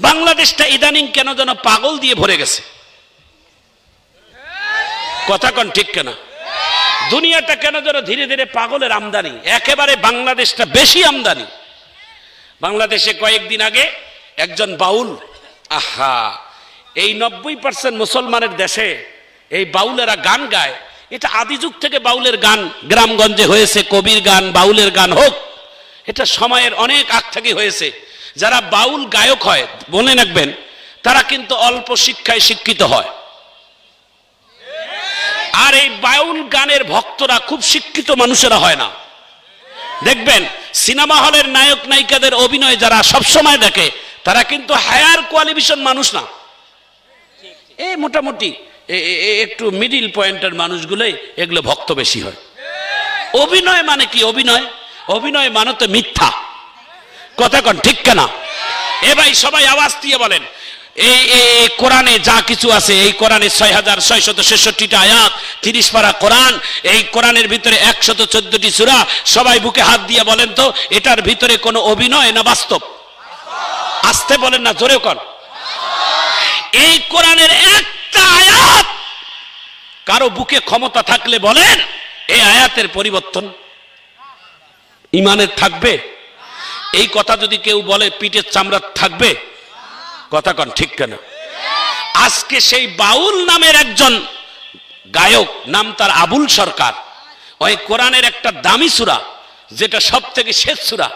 বাংলাদেশটা ইদানিং কেন যেন পাগল দিয়ে ভরে গেছে? কথা কন ঠিক কেনা? দুনিয়াটা কেন যেন ধীরে ধীরে পাগলের আমদানি? একেবারে বাংলাদেশটা বেশি আমদানি। বাংলাদেশে কয়েকদিন আগে একজন বাউল, আহা, এই নব্বই পার্সেন্ট মুসলমানের দেশে এই বাউলেরা গান গায়। এটা আদি যুগ থেকে বাউলের গান গ্রামগঞ্জে হয়েছে, কবির গান, বাউলের গান হোক। এটা সময়ের অনেক আগ থেকে হয়েছে। যারা বাউল গায়ক হয়, মনে রাখবেন, তারা কিন্তু অল্প শিক্ষায় শিক্ষিত হয়। আর এই বাউল গানের ভক্তরা খুব শিক্ষিত মানুষেরা হয় না। দেখবেন, সিনেমা হলের নায়ক নায়িকাদের অভিনয় যারা সব সময় দেখে, তারা কিন্তু হায়ার কোয়ালিফিকেশন মানুষ না। এই মোটামুটি একটু মিডিল পয়েন্টের মানুষগুলোই এগুলো ভক্ত বেশি হয়। অভিনয় মানে কি অভিনয়? অভিনয় মানে তো মিথ্যা। কথা কন, ঠিক কেনা? এ ভাই সবাই আওয়াজ দিয়ে বলেন, এই কোরআনে যা কিছু আছে, এই কোরআনে ছয় হাজার ছয়শত ছেষট্টিটা আয়াত, তিরিশ পারা কোরআন, এই কোরআনের ভিতরে একশত চোদ্দটি সুরা, সবাই বুকে হাত দিয়ে বলেন তো, এটার ভিতরে কোনো অভিনয় না বাস্তব? আসতে বলেন না, জোরে কর এই কোরআনের একটা আয়াত, কারও বুকে ক্ষমতা থাকলে বলেন, এই আয়াতের পরিবর্তন ইমানের থাকবে? এই কথা যদি কেউ বলে, পিঠের চামড়া থাকবে? কথা কন, ঠিক কেন? আজকে সেই বাউল নামের একজন গায়ক, নাম তার আবুল সরকার। ওই কোরআনের একটা দামি সুরা, যেটা সব থেকে শেষ সুরা।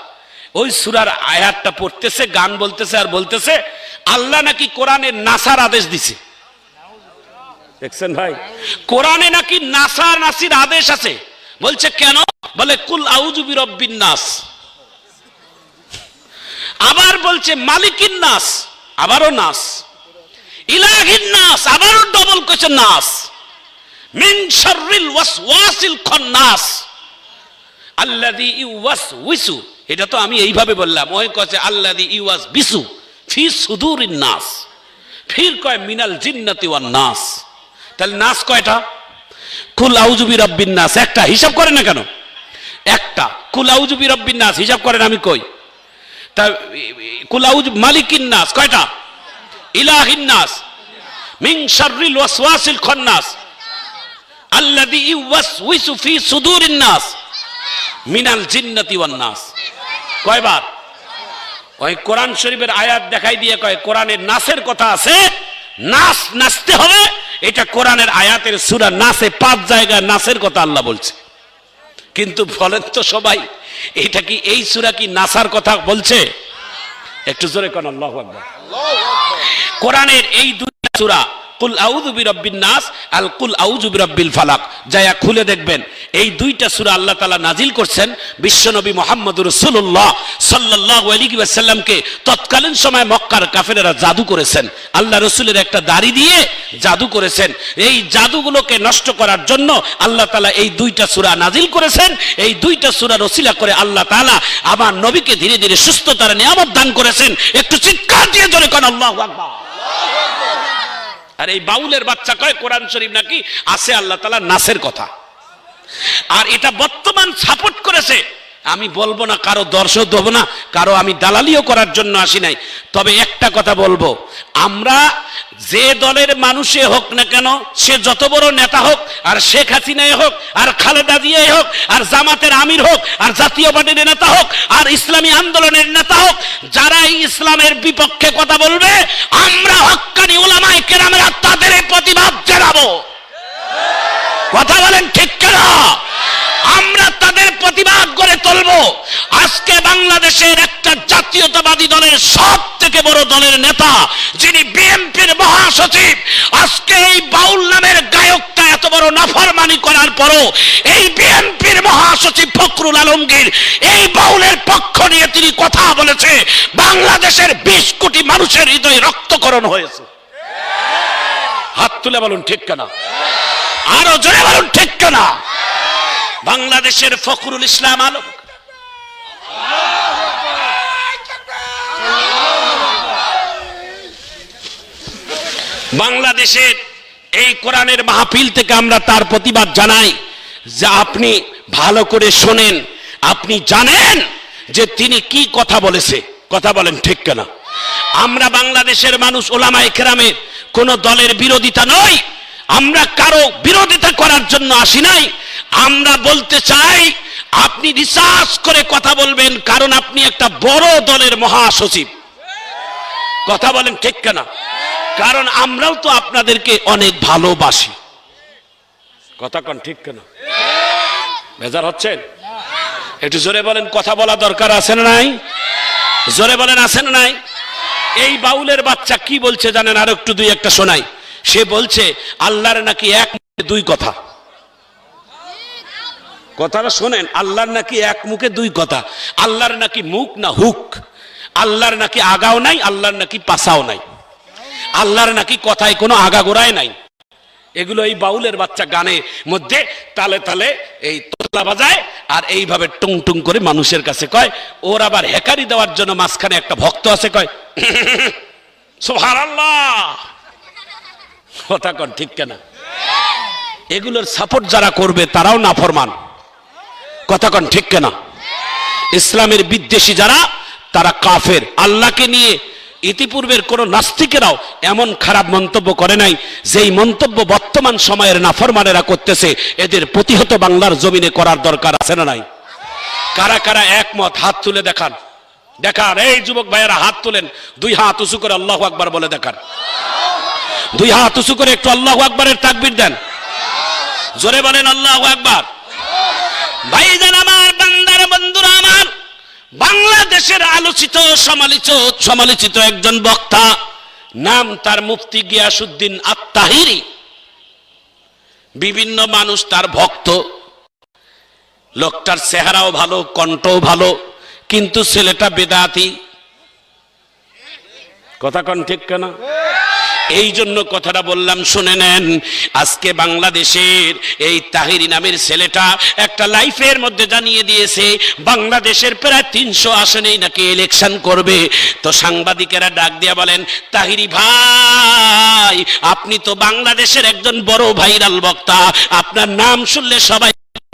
ওই সুরার আয়াতটা পড়তেছে, গান বলতেছে আর বলতেছে, আল্লাহ নাকি কোরআনের নাসার আদেশ দিছে। দেখছেন ভাই? কোরআনে নাকি নাসা নাসির আদেশ আছে। বলছে, কেন? বলে, কুল আউজুবি রব্বিন নাস। আবার বলছে মালিকিন নাস, আবারও নাস। ইলাহিন নাস, আবারও ডবল কোয়েশ্চেন নাস। মিন শাররিল ওয়াসওয়াসিল খান্নাস। আল্লাযী ইউওয়াসউইসু এটা তো আমি এইভাবে বললাম। ওই কছে আল্লাযী ইউওয়াস বিসু ফি সুদুরিন নাস। ফির কয় মিনাল জিন্নাতি ওয়ান নাস। তাহলে নাস কয়টা? কুল আউজুবি রব্বিন নাস। একটা, হিসাব করেন না কেন? একটা। কুল আউজুবি রব্বিন নাস, হিসাব করেন আমি কই? তা কুল মালিকিন নাস, কয়টা? ইলাহিন নাস। মিন শাররিল ওয়াসওয়াসিল খান্নাস। আল্লাযী ইউওয়াসউইসু ফি সুদুরিন নাস। মিনাল জিন্নাতি ওয়ান নাস। কয়বার? ওই কোরআন শরীফের আয়াত দেখাই দিয়ে কয়, কোরআনের নাসের কথা আছে নাচ নাচতে হবে, এটা কোরআনের আয়াতের সুরা নাচে পাঁচ জায়গায় নাচের কথা আল্লাহ বলছে। কিন্তু বলেন তো সবাই এটা কি এই সুরা কি নাসার কথা বলছে? একটু জোরে কোন আল্লাহ আকবার। কোরআনের এই দুইটা সূরা কুল আউযু বিরাব্বিন নাস আল কুল আউযু বিরাব্বিল ফালাক। যায়া খুলে দেখবেন, এই দুইটা সূরা আল্লাহ তাআলা নাজিল করছেন বিশ্বনবী মুহাম্মদুর রাসূলুল্লাহ সাল্লাল্লাহু আলাইহি ওয়াসাল্লামকে তৎকালীন সময় মক্কার কাফেরেরা জাদু করেছেন। আল্লাহ রসুলের একটা দাড়ি দিয়ে জাদু করেছেন। এই জাদুগুলোকে নষ্ট করার জন্য আল্লাহ তাআলা এই দুইটা সূরা নাজিল করেছেন। এই দুইটা সূরা রসিলা করে আল্লাহ তাআলা আমার নবীকে ধীরে ধীরে সুস্থতার নিয়ামত দান করেছেন। একটু চিৎকার দিয়ে জোরে কোন, আল্লাহু আকবার। আর এই বাউলের বাচ্চা কয়? কোরআন শরীফ নাকি? আছে আল্লাহ তালা নাসের কথা। আর এটা বর্তমান সাপোর্ট করেছে। আমি বলব না, কারও দর্শক দেবো না, কারও আমি দালালিও করার জন্য আসি নাই। তবে একটা কথা বলব, আমরা যে দলের মানুষে হোক না কেন, সে যত বড় নেতা হোক, আর শেখ হাসিনাই হোক, আর খালেদা জিয়াই হোক, আর জামাতের আমির হোক, আর জাতীয় পার্টির নেতা হোক, আর ইসলামী আন্দোলনের নেতা হোক যারা এই ইসলামের বিপক্ষে কথা বলবে, আমরা হক্কানি ওলামাই কেরামেরা তাদের এই প্রতিবাদ জানাব কথা বলেন ঠিক কেনা আমরা তাদের প্রতিবাদ করে তুলব আজকে বাংলাদেশের একটা জাতীয়তাবাদী দলের সব থেকে বড় দলের নেতা, যিনি বিএনপির মহাসচিব। আজকে এই বাউল নামের গায়কটা এত বড় নাফরমানি করার পরও এই বিএনপির মহাসচিব ফখরুল আলমগীর এই বাউলের পক্ষ নিয়ে তিনি কথা বলেছে। বাংলাদেশের বিশ কোটি মানুষের হৃদয় রক্তকরণ হয়েছে। হাত তুলে বলুন, ঠিক কেনা? আরও জোরে বলুন, ঠিক কেনা? বাংলাদেশের ফখরুল ইসলাম আলম। বাংলাদেশের এই কোরআনের মাহফিল থেকে আমরা তার প্রতিবাদ জানাই যে আপনি ভালো করে শোনেন, আপনি জানেন যে তিনি কি কথা বলেছে। কথা বলেন ঠিক কেনা। আমরা বাংলাদেশের মানুষ, ওলামায়ে কেরামের কোন দলের বিরোধিতা নয় আমরা কারও বিরোধিতা করার জন্য আসি নাই। আমরা বলতে চাই আপনি রিসার্চ করে কথা বলবেন, কারণ আপনি একটা বড় দলের মহাসচিব। কথা বলেন ঠিক কেনা? কারণ আমরাও তো আপনাদেরকে অনেক ভালোবাসি। কথা কন ঠিক কেনা? বেজার হচ্ছেন? একটু জোরে বলেন, কথা বলা দরকার আছে না নাই? জোরে বলেন, আছে না নাই? এই বাউলের বাচ্চা কি বলছে জানেন? আর একটু দুই একটা শোনাই। সে বলছে, আল্লাহর নাকি এক দুই কথা। কথাটা শোনেন, আল্লাহর নাকি এক মুখে দুই কথা। আল্লাহর নাকি মুখ না হুক। আল্লাহর নাকি আগাও নাই, আল্লাহর নাকি পাশাও নাই। আল্লাহর নাকি কথায় কোনো আগাগোড়ায় নাই। এগুলো এই বাউলের বাচ্চা গানে মধ্যে তালে তালে এই তোলা বাজায় আর এইভাবে টুং টুং করে মানুষের কাছে কয়, ওর আবার হেকারি দেওয়ার জন্য মাঝখানে একটা ভক্ত আছে কয় কথা কন ঠিক কেনা। এগুলোর সাপোর্ট যারা করবে তারাও নাফরমান। কথা কন ঠিক কেনা? ইসলামের বিদ্বেষী যারা, তারা কাফের। আল্লাহকে নিয়ে ইতিপূর্বের কোন নাস্তিকেরাও এমন খারাপ মন্তব্য করে নাই, যেই মন্তব্য বর্তমান সময়ের নাফরমানেরা করতেছে, এদের প্রতিহত বাংলার জমিনে করার দরকার আছে না নাই? কারা কারা একমত? হাত তুলে দেখান। দেখান, এই যুবক ভাইয়েরা, হাত তুলেন। দুই হাত উঁচু করে আল্লাহ আকবার বলে দেখান। দুই হাত উঁচু করে একটু আল্লাহ আকবরের তাকবির দেন। জোরে বলেন আল্লাহ আকবার। ভাইজান আমার, বান্দার বন্ধুরা আমার, বাংলাদেশের আলোচিত, সমালোচিত সমালোচিত একজন বক্তা, নাম তার মুফতি গিয়াসুদ্দিন আত্মাহিরি। বিভিন্ন মানুষ তার ভক্ত। লোকটার চেহারাও ভালো, কণ্ঠও ভালো, কিন্তু ছেলেটা বেদাতি। কথা কন ঠিক কেনা? এই জন্য কথাটা বললাম, শুনে নেন। আজকে বাংলাদেশের এই তাহিরি নামের ছেলেটা একটা লাইফের মধ্যে জানিয়ে দিয়েছে, বাংলাদেশের প্রায় তিনশো আসনেই নাকি ইলেকশন করবে। তো সাংবাদিকেরা ডাক দিয়া বলেন, তাহিরি ভাই, আপনি তো বাংলাদেশের একজন বড় ভাইরাল বক্তা, আপনার নাম শুনলে সবাই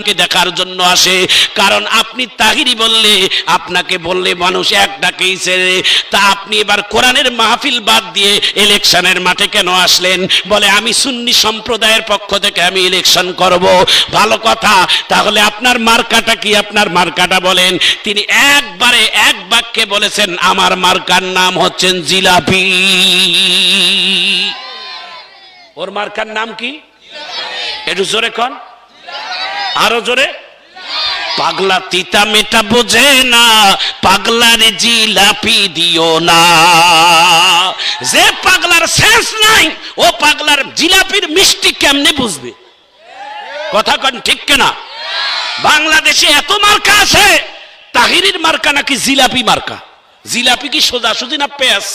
দেখার জন্য আসে। কারণ আপনি তাহিরি বললে, আপনাকে বললে মানুষ এক ডাকেই ছেড়ে তা আপনি এবার কোরআনের মাহফিল বাদ দিয়ে ইলেকশনের মাঠে কেন আসলেন? বলে, আমি সুন্নি সম্প্রদায়ের পক্ষ থেকে আমি ইলেকশন করব। ভালো কথা। তাহলে আপনার মার্কাটা কি? আপনার মার্কাটা বলেন, তিনি একবারে এক বাক্যে বলেছেন, আমার মার্কার নাম হচ্ছেন জিলাপি। ওর মার্কার নাম কি? জোরে কন। আরও জোরে। পাগলা তিতা মেটা বোঝে না পাগলার জিলাপি দিও না। যে পাগলার শেষ নাই, ও পাগলার জিলাপির মিষ্টি কেমনে বুঝবে? কথা কন ঠিক কেনা? বাংলাদেশে এত মার্কা আছে, তাহিরির মার্কা নাকি জিলাপি মার্কা? জিলাপি কি সোজাসুজি না পেঁয়াজ?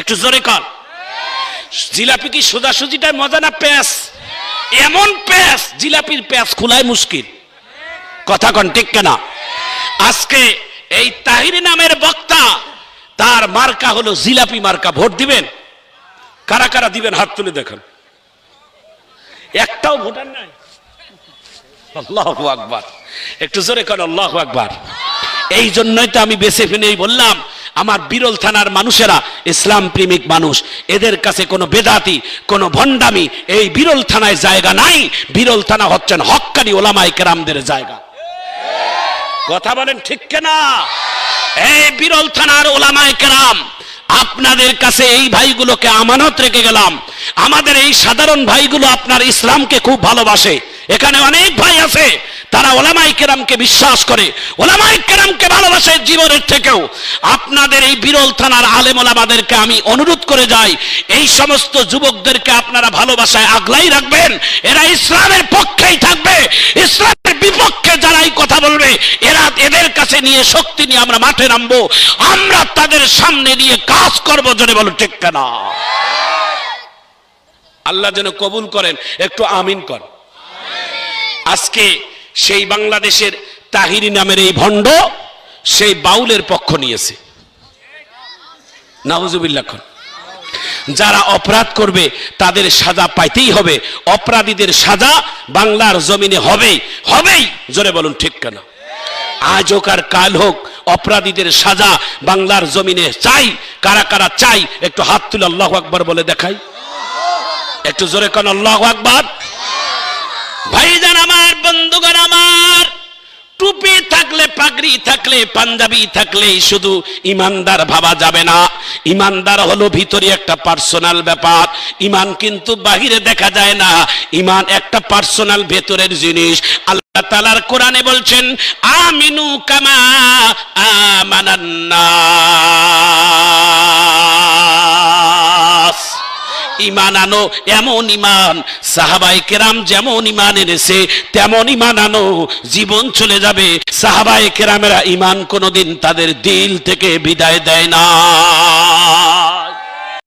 একটু জোরে কর জিলাপি কি সোজাসুজিটাই মজা না পেঁয়াজ? এমন প্যাঁচ, জিলাপির প্যাঁচ খোলায় মুশকিল। কথা কন ঠিক কেনা? আজকে এই তাহিরি নামের বক্তা, তার মার্কা হলো জিলাপি মার্কা। ভোট দিবেন? কারা কারা দিবেন? হাত তুলে দেখেন। একটাও ভোটার নাই। আল্লাহ আকবার। একটু জোরে কর আল্লাহ আকবার। এই জন্যই তো আমি বেছে ফেনেই বললাম আমার বিরল থানার মানুষেরা ইসলাম প্রেমিক মানুষ। এদের কাছে কোনো বেদাতি, কোনো ভণ্ডামি, এই বিরল থানায় জায়গা নাই। বিরল থানা হচ্ছেন হক্কানি ওলামাই কেরামদের জায়গা। কথা বলেন ঠিক কেনা? এই বিরল থানার ওলামাই কেরাম, আপনাদের কাছে এই ভাইগুলোকে আমানত রেখে গেলাম। আমাদের এই সাধারণ ভাইগুলো আপনার ইসলামকে খুব ভালোবাসে। এখানে অনেক ভাই আছে। তারা ওলামাই কেরামকে বিশ্বাস করে। ওলামাই কেরামকে ভালোবাসে জীবনের থেকেও। আপনাদের এই বিরল থানার আলেম ওলামাদেরকে আমি অনুরোধ করে যাই, এই সমস্ত যুবকদেরকে আপনারা ভালোবাসায় আগলাই রাখবেন। এরা ইসলামের পক্ষেই থাকবে। ইসলামের বিপক্ষে যারাই কথা বলবে, এরা এদের কাছে নিয়ে শক্তি নিয়ে আমরা মাঠে নামবো। আমরা তাদের সামনে নিয়ে কাজ করব জনে বলো ঠিক কেনা? আল্লাহ যেন কবুল করেন, একটু আমিন কর। আজকে সেই বাংলাদেশের তাহিরি নামের এই ভণ্ড সেই বাউলের পক্ষ নিয়েছে। নাহুজুবিল্লাহ যারা অপরাধ করবে, তাদের সাজা পাইতেই হবে। অপরাধীদের সাজা বাংলার জমিনে হবেই হবেই। জোরে বলুন ঠিক কেন? আজ হোক আর কাল হোক, অপরাধীদের সাজা বাংলার জমিনে চাই, কারা কারা চাই, একটু হাত তুলে আল্লাহ আকবার বলে দেখাই। একটু জোরে কোন আল্লাহ আকবার। আমার বন্ধুগণ আমার, টুপি থাকলে পাগড়ি থাকলে পাঞ্জাবি থাকলে শুধু ইমানদার ভাবা যাবে না। ইমানদার হলো ভিতরে একটা পার্সোনাল ব্যাপার। ইমান কিন্তু বাহিরে দেখা যায় না। ইমান একটা পার্সোনাল ভেতরের জিনিস। আল্লাহ তালার কোরআনে বলছেন, আমিনু কামা আমানান্নাস। ইমান আনো, এমন ইমান। সাহাবাই কেরাম যেমন ইমান এনেছে, তেমন ইমান আনো, জীবন চলে যাবে। সাহাবাই কেরামেরা ইমান কোনোদিন তাদের দিল থেকে বিদায় দেয় না।